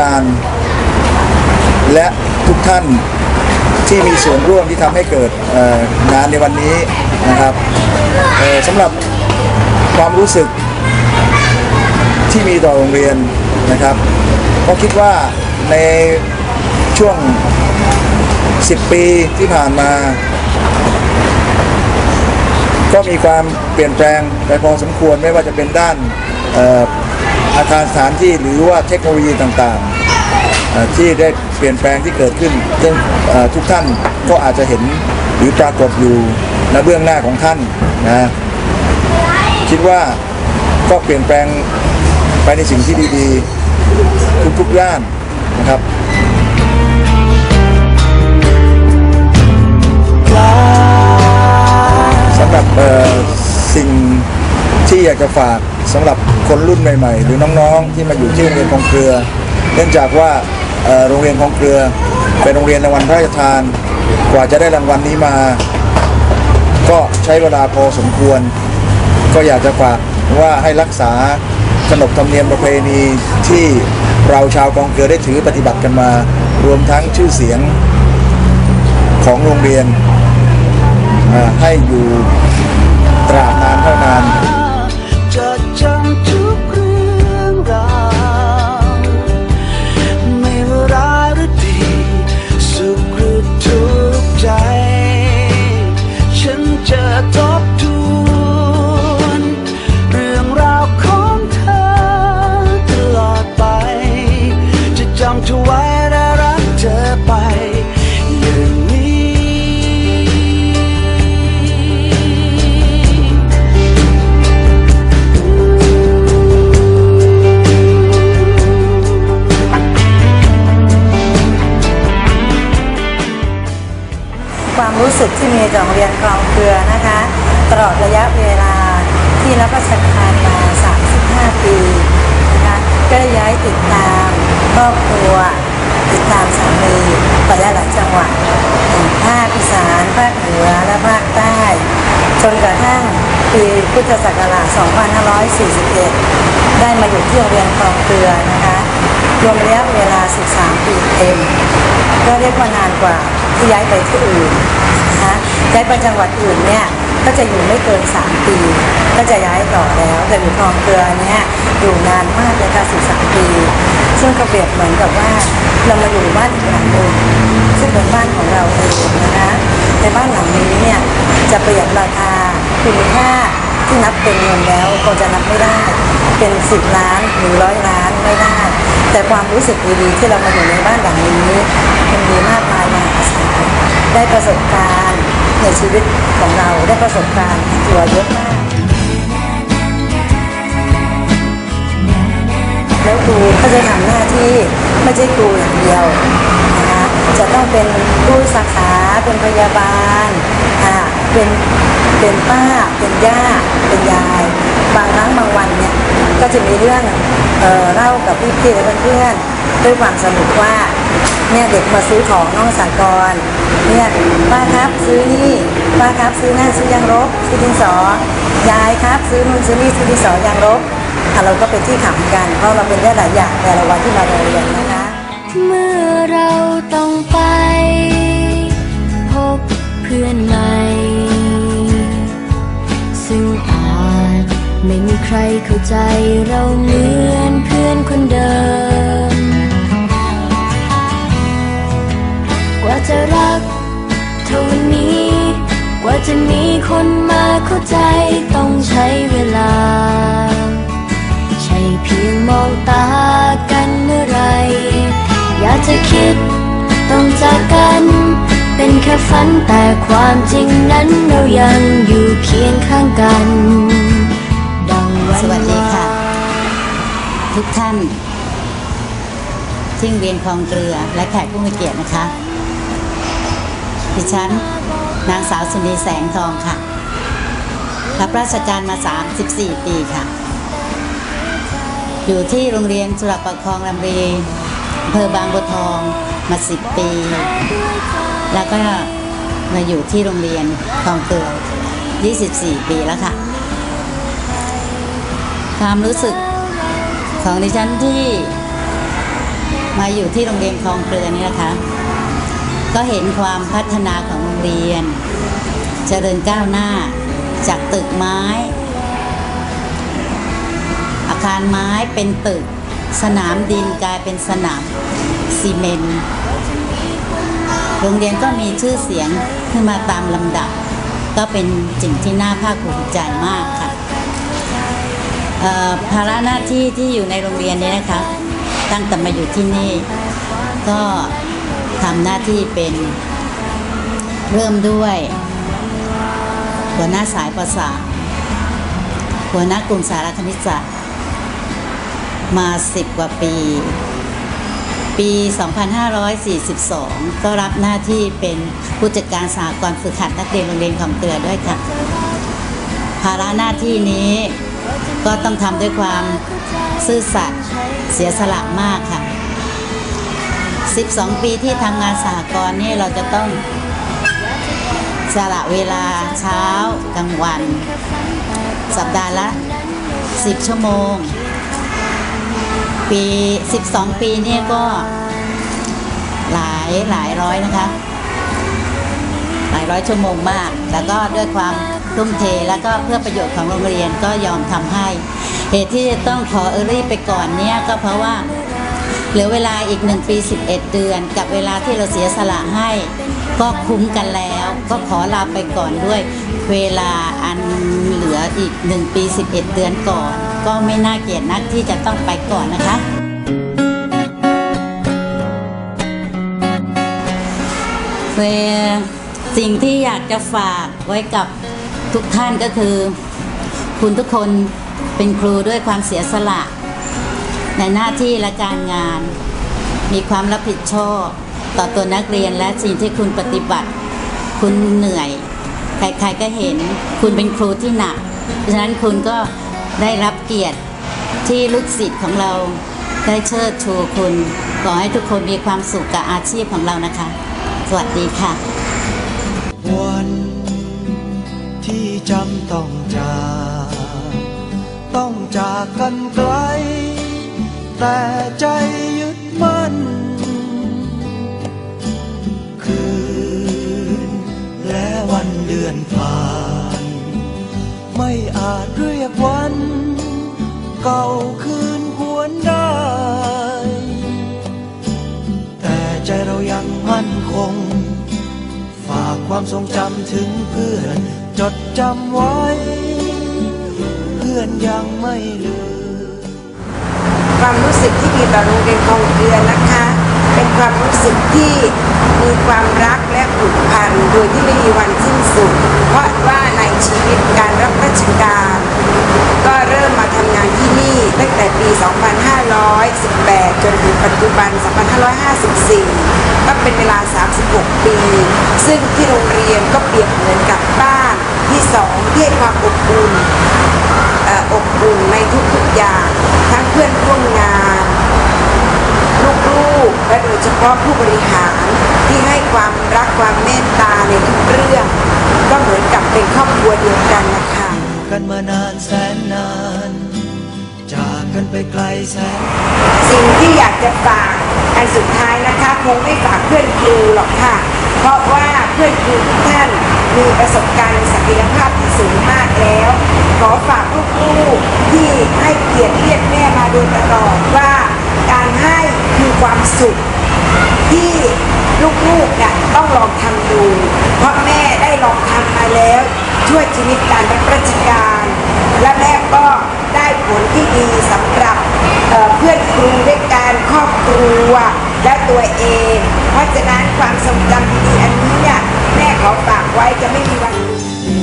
การ และทุกท่านที่มีส่วนร่วมที่ทำให้เกิดงานในวันนี้นะครับสำหรับความรู้สึกที่มีต่อโรงเรียนนะครับก็คิดว่าในช่วง 10 ปีที่ผ่านมา ก็มีความเปลี่ยนแปลงไปพอสมควรไม่ว่าจะเป็นด้าน อาคารสถานที่หรือว่าเทคโนโลยีต่างๆ ที่ได้เปลี่ยนแปลงที่เกิดขึ้นซึ่งทุกท่านก็อาจจะเห็นหรือปรากฏอยู่ในเบื้องหน้าของท่านนะคิดว่าก็เปลี่ยนแปลงไปในสิ่งที่ดีๆ ทุกๆด้านนะครับสำหรับสิ่งที่อยากจะฝากสำหรับ คนรุ่นใหม่ ๆ หรือน้องๆ ที่มาอยู่ที่โรงเรียนคลองเกลือ เนื่องจากว่าโรงเรียนคลองเกลือ เป็นโรงเรียนรางวัลพระราชทาน กว่าจะได้รางวัลนี้มา ก็ใช้เวลาพอสมควร ก็อยากจะฝากว่าให้รักษาขนบธรรมเนียมประเพณีที่เราชาวกองเกลือได้ถือปฏิบัติกันมา รวมทั้งชื่อเสียงของโรงเรียนให้อยู่ ติดตามครอบครัว ติดตามสามีไปหลายๆจังหวัดอย่างภาคอีสานภาคเหนือและภาคใต้จนกระทั่งปีพุทธศักราช 2541 ได้มาอยู่ที่โรงเรียนคลองเกลือนะคะรวมระยะเวลา 13 ปีเต็ม ก็เรียกว่านานกว่าที่ย้ายไปที่อื่นนะคะย้ายไปจังหวัดอื่นเนี่ย ก็จะอยู่ไม่เกิน 3 ปี ก็จะย้ายต่อแล้วแต่อยู่คลองเกลือเนี่ยอยู่นานมากเลยค่ะ13ปี ซึ่งก็เปรียบเหมือนกับว่าเรามาอยู่บ้านหลังหนึ่งซึ่งเป็นบ้านของเราเองนะคะในบ้านหลังนี้เนี่ยจะประหยัดราคาคุณค่าที่นับเป็นเงินแล้วก็จะนับไม่ได้ เป็นสิบล้านหรือร้อยล้านไม่ได้ แต่ความรู้สึกดีๆที่เรามาอยู่ในบ้านหลังนี้มันมีมากมายมหาศาลได้ประสบการณ์ ในชีวิตของเราได้ประสบการณ์ตัวเยอะมาก แล้วครูก็จะทำหน้าที่ไม่ใช่ครูอย่างเดียวนะคะจะต้องเป็นผู้สาขาเป็นพยาบาลอ่าเป็นเป็นป้าเป็นย่าเป็นยาย บางครั้งบางวันเนี่ยก็จะมีเรื่องเออเล่ากับพี่ๆและเพื่อนๆด้วยความสนุกว่า เนี่ยเด็กมาซื้อของน้องสากรเนี่ยป้าครับซื้อนี่ป้าครับซื้อนั่นซื้อยางรบซื้อดินสอยายครับ ซื้อนู่นซื้อนี่ซื้อดินสอยางรบอะเราก็เป็นที่ขำกัน เพราะเราเป็นได้หลายอย่างแต่ละวันที่มาโรงเรียนนะคะเมื่อเราต้องไป พบเพื่อนใหม่ ซึ่งอาจไม่มีใครเข้าใจเราเหมือนเพื่อนคนเดิม จะรัก เท่านี้ กว่าจะมีคนมาเข้าใจต้องใช้เวลา ใช่เพียงมองตากันเมื่อไร อยากจะคิดต้องจากกัน เป็นแค่ฝันแต่ความจริงนั้นเรายังอยู่เคียงข้างกัน ดังวันสวัสดีค่ะ ทุกท่านที่โรงเรียนคลองเกลือและแขกผู้มีเกียรตินะคะ ดิฉัน นางสาวสุนีแสงทองค่ะ รับราชการมา 34 ปีค่ะ อยู่ที่โรงเรียนสุรประคองลำรีอำเภอบางบัวทองมา 10 ปี แล้วก็มาอยู่ที่โรงเรียนคลองเกลือ 24 ปีแล้วค่ะ ความรู้สึกของดิฉันที่มาอยู่ที่โรงเรียนคลองเกลือนี่นะคะ ก็เห็นความพัฒนาของโรงเรียน เจริญก้าวหน้าจากตึกไม้ อาคารไม้เป็นตึก สนามดินกลายเป็นสนามซีเมนโรงเรียนก็มีชื่อเสียงขึ้นมาตามลำดับ ก็เป็นสิ่งที่น่าภาคภูมิใจมากค่ะเอ่อภาระหน้าที่ที่อยู่ในโรงเรียนนี้นะคะ ตั้งแต่มาอยู่ที่นี่ ก็ ทำหน้าที่เป็นเริ่มด้วยหัวหน้าสายประสาทหัวหน้ากลุ่มสารคณิตศาสตร์มาสิบกว่าปี ปี 2542 ก็รับหน้าที่เป็นผู้จัดการสหกรฝึกหัดนักเรียนโรงเรียนคำเกลือด้วยค่ะ ภาระหน้าที่นี้ก็ต้องทำด้วยความซื่อสัตย์เสียสละมากค่ะ 12 ปีที่ทำงานสหกรณ์นี่เราจะต้องสละเวลาเช้ากลางวัน สัปดาห์ละ 10 ชั่วโมง ปี 12 ปีนี่ก็หลายหลายร้อยนะคะ หลายร้อยชั่วโมงมาก แล้วก็ด้วยความทุ่มเทแล้วก็เพื่อประโยชน์ของโรงเรียนก็ยอมทำให้ เหตุที่จะต้องขอเออรี่ไปก่อนเนี่ยก็เพราะว่า เหลือเวลาอีก 1 ปี 11 เดือน กับเวลาที่เราเสียสละให้ ก็คุ้มกันแล้ว ก็ขอลาไปก่อนด้วย เวลาอันเหลืออีก 1 ปี 11 เดือนก่อน ก็ไม่น่าเกลียดนักที่จะต้องไปก่อนนะคะเสิ่งที่อยากจะฝากไว้กับทุกท่านก็คือ คุณทุกคนเป็นครูด้วยความเสียสละ ในหน้าที่และการงาน มีความรับผิดชอบ ต่อตัวนักเรียนและสิ่งที่คุณปฏิบัติ คุณเหนื่อย ใครๆก็เห็น คุณเป็นครูที่หนักเพราะฉะนั้นคุณก็ได้รับเกียรติที่ลูกศิษย์ของเราได้เชิดชูคุณขอให้ทุกคนมีความสุขกับอาชีพของเรานะคะ สวัสดีค่ะ วันที่จำต้องจาก ต้องจากกันไกล แต่ใจยึดมั่น คืน และวันเดือนผ่าน ไม่อาจเรียกวัน เก่าคืนหวนได้ แต่ใจเรายังมั่นคง ฝากความทรงจำถึงเพื่อน จดจำไว้ เพื่อนยังไม่ลืม ความรู้สึกที่มีต่อโรงเรียนคลองเกลือนะคะ เป็นความรู้สึกที่มีความรักและผูกพันโดยที่ไม่มีวันสิ้นสุด เพราะว่าในชีวิตการรับราชการ ก็เริ่มมาทำงานที่นี่ตั้งแต่ปี 2518 จนถึงปัจจุบัน 2554 ก็เป็นเวลา 36 ปี ซึ่งที่โรงเรียนก็เปรียบเหมือนกับบ้านที่สองที่ให้ความอบอุ่นอบอุ่นในทุกๆอย่าง พื่อนร่วมงาน ลูกๆ และโดยเฉพาะผู้บริหารที่ให้ความรักความเมตตาในทุกเรื่อง ก็เหมือนกับเป็นครอบครัวเดียวกันนะคะ กันไปไกลแสนสิ่งที่อยากจะฝากอันสุดท้ายนะคะคงไม่ฝากเพื่อนครูหรอกค่ะ เพราะว่าเพื่อนครูทุกท่านมีประสบการณ์ศักยภาพที่สูงมากแล้ว ขอฝากลูกๆที่ให้เกียรติเรียกแม่มาโดยตลอดว่าการให้คือความสุขที่ลูกๆเนี่ยต้องลองทำดูเพราะแม่ได้ลองทำมาแล้วช่วยชีวิตการรับราชการ และแม่ก็ ได้ผลที่ดีสำหรับเพื่อนครูด้วยการครอบครัวและตัวเอง เพราะฉะนั้นความทรงจำดีๆอันนี้เนี่ยแม่ขอฝากไว้จะไม่มีวัน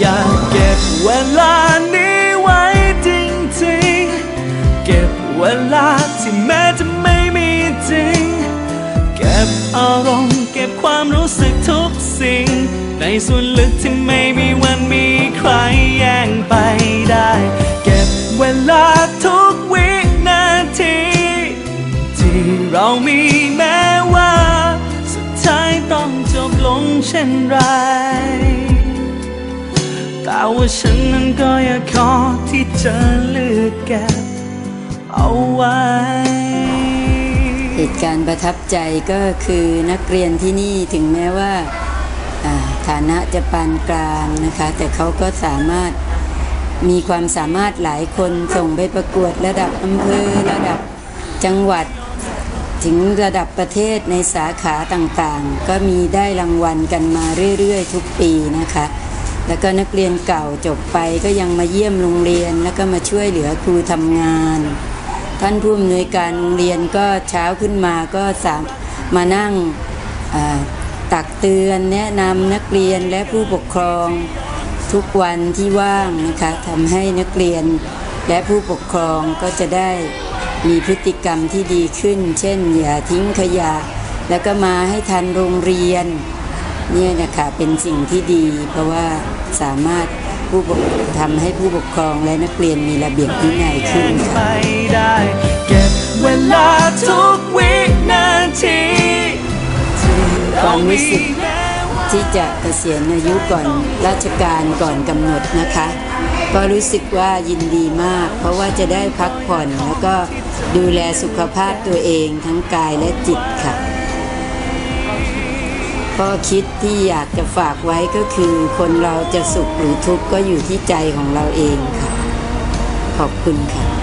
อยากเก็บเวลานี้ไว้จริงๆ เก็บเวลาที่แม้จะไม่มีจริง เก็บอารมณ์เก็บความรู้สึกทุกสิ่ง ในส่วนลึกที่ไม่มีวันมีใครแย่งไปได้ เวลาทุกวินาที ที่เรามีแม้ว่า สุดท้ายต้องจบลงเช่นไร แต่ว่าฉันนั้นก็อยากขอที่จะเลือกเก็บเอาไว้ เหตุการณ์ประทับใจก็คือนักเรียนที่นี่ถึงแม้ว่า ฐานะจะปานกลางนะคะ แต่เขาก็สามารถ มีความสามารถหลายคนส่งไปประกวดระดับอำเภอระดับจังหวัด ถึงระดับประเทศในสาขาต่างๆ ก็มีได้รางวัลกันมาเรื่อยๆ ทุกปีนะคะ แล้วก็นักเรียนเก่าจบไปก็ยังมาเยี่ยมโรงเรียนแล้วก็มาช่วยเหลือครูทำงาน ท่านผู้อำนวยการโรงเรียนก็เช้าขึ้นมาก็สามมานั่งตักเตือนแนะนำนักเรียนและผู้ปกครอง ทุกวันที่ว่างนะคะทำให้นักเรียนและผู้ปกครองก็จะได้มีพฤติกรรมที่ดีขึ้น เช่น อย่าทิ้งขยะ แล้วก็มาให้ทันโรงเรียนเนี่ยนะคะเป็นสิ่งที่ดี เพราะว่าสามารถผู้ปกทำให้ผู้ปกครองและนักเรียนมีระเบียบวินัยขึ้นค่ะได้เก็บเวลาทุกวินาทีที่เความรู้สึก ที่จะเกษียณอายุก่อนราชการก่อนกำหนดนะคะ ก็รู้สึกว่ายินดีมาก เพราะว่าจะได้พักผ่อน แล้วก็ดูแลสุขภาพตัวเองทั้งกายและจิตค่ะข้อคิดที่อยากจะฝากไว้ก็คือ คนเราจะสุขหรือทุกข์ก็อยู่ที่ใจของเราเองค่ะ ขอบคุณค่ะ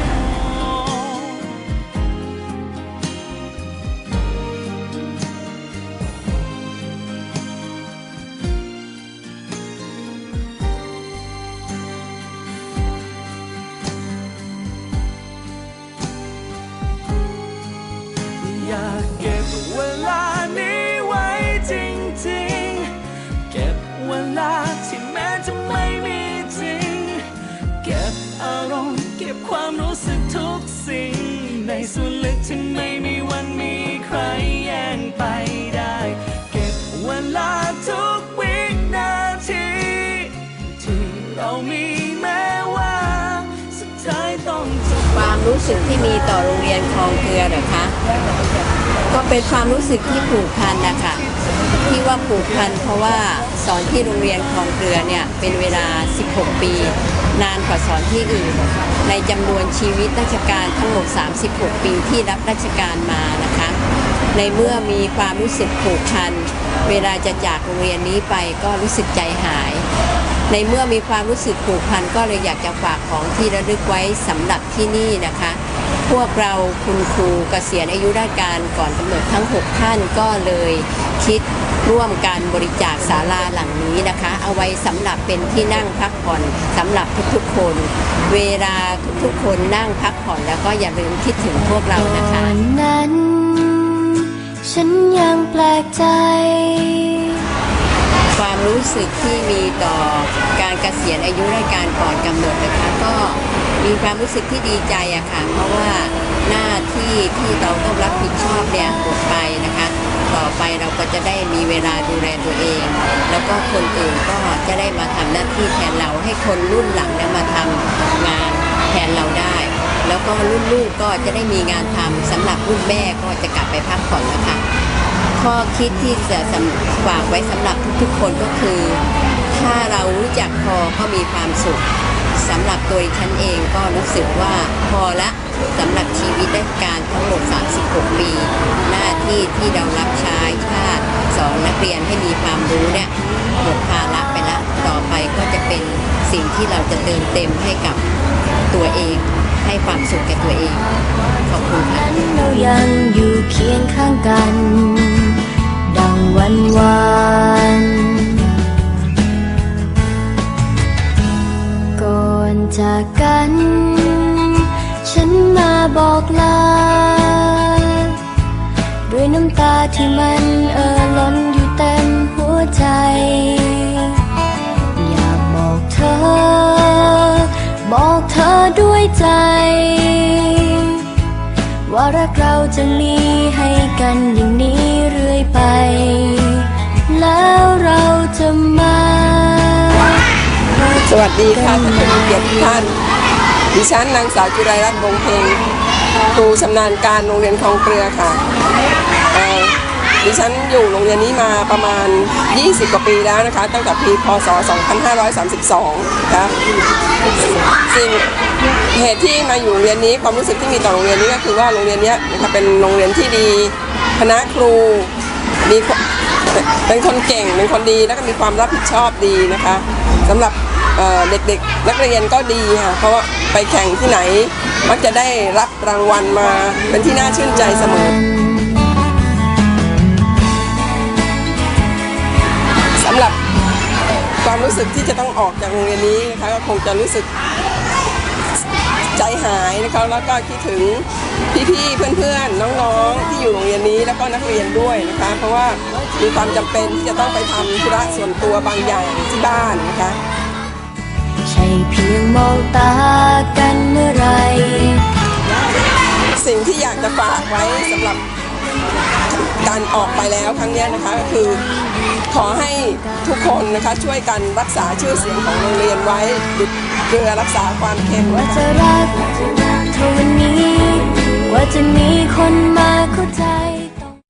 ส่วนลึกที่ไม่มีวันมีใครแย่งไปได้ เก็บเวลาทุกวินาที ที่เรามีแม้ว่าสุดท้ายต้องจบความรู้สึกที่มีต่อโรงเรียนคลองเกลือเหรอคะ ก็เป็นความรู้สึกที่ผูกพันนะคะที่ว่าผูกพันเพราะว่าสอนที่โรงเรียนคลองเกลือเนี่ยเป็นเวลา 16 ปี นานกว่าสอนที่อื่น ในจำนวนชีวิตราชการทั้งหมด 36 ปีที่รับราชการมานะคะ ในเมื่อมีความรู้สึกผูกพัน เวลาจะจากโรงเรียนนี้ไปก็รู้สึกใจหาย ในเมื่อมีความรู้สึกผูกพันก็เลยอยากจะฝากของที่ระลึกไว้สำหรับที่นี่นะคะ พวกเราคุณครูเกษียณอายุราชการก่อนกำหนดทั้ง 6 ท่านก็เลยคิดร่วมการบริจาคศาลาหลังนี้นะคะ เอาไว้สำหรับเป็นที่นั่งพักผ่อนสำหรับทุกๆคน เวลาทุกๆคนนั่งพักผ่อนแล้วก็อย่าลืมคิดถึงพวกเรานะคะ นั้น ฉันยังแปลกใจ รู้สึกที่มีต่อการเกษียณอายุราชการก่อนกำหนดนะคะก็มีความรู้สึกที่ดีใจอะค่ะ เพราะว่าหน้าที่ที่เราต้องรับผิดชอบเนี่ยหมดไปนะคะ ต่อไปเราก็จะได้มีเวลาดูแลตัวเอง แล้วก็คนอื่นก็จะได้มาทำหน้าที่แทนเราให้คนรุ่นหลังเนี่ยมาทำงานแทนเราได้ แล้วก็รุ่นลูกก็จะได้มีงานทำสำหรับรุ่นแม่ก็จะกลับไปพักผ่อนแล้วค่ะข้อคิดที่จะฝากไว้สำหรับทุกๆคนก็คือ ถ้าเรารู้จักพอก็มีความสุขสำหรับตัวฉันเองก็รู้สึกว่าพอละสำหรับชีวิตราชการทั้งหมด 36 ปี หน้าที่ที่เรารับใช้ชาติสอนนักเรียนให้มีความรู้เนี่ยหมดภาระไปละต่อไปก็จะเป็นสิ่งที่เราจะเติมเต็มให้กับตัวเอง ให้ความสุขแก่ตัวเอง ขอบคุณค่ะนั้นเรายังอยู่เคียงข้างกัน ดังวันวานก่อนจากกัน ฉันมาบอกลา ด้วยน้ำตาที่มันเอ่อล้นอยู่เต็มหัวใจ บอกเธอด้วยใจ ว่ารักเราจะมีให้กันอย่างนี้เรื่อยไป แล้วเราจะมาสวัสดีค่ะท่านผู้มีเกียรติทุกท่าน ดิฉันนางสาวจุไรรัตน์วงเพลงครูชำนาญการโรงเรียนคลองเกลือค่ะ ดิฉันอยู่โรงเรียนนี้มาประมาณ 20 กว่าปีแล้วนะคะ ตั้งแต่ปีพศ 2532 นะคะสิ่งเหตุที่มาอยู่โรงเรียนนี้ความรู้สึกที่มีต่อโรงเรียนนี้ก็คือว่าโรงเรียนเนี้ยนะคะเป็นโรงเรียนที่ดีคณะครูมีเป็นคนเก่งเป็นคนดีแล้วก็มีความรับผิดชอบดีนะคะสำหรับเด็กๆ นักเรียนก็ดีค่ะเพราะว่าไปแข่งที่ไหนมักจะได้รับรางวัลมาเป็นที่น่าชื่นใจเสมอำหรับความรู้สึกที่จะต้องออกจากโรงเรียนนี้นะคะก็คงจะรู้สึกใจหายนะคะแล้วก็คิดถึงพี่ๆเพื่อนๆน้องๆ ที่อยู่โรงเรียนนี้แล้วก็นักเรียนด้วยนะคะ เพราะว่ามีความจำเป็นที่จะต้องไปทำธุระส่วนตัวบางอย่างที่บ้านนะคะใช่เพียงมองตากันเมื่อไหรสิ่งที่อยากจะฝากไว้สำหรับ การออกไปแล้วครั้งนี้นะคะก็คือขอให้ทุกคนนะคะช่วยกันรักษาชื่อเสียงของโรงเรียนไว้ดุดเกลือรักษาความเค็มว่าจะรักเท่าวันนี้ ว่าจะมีคนมาเข้าใจ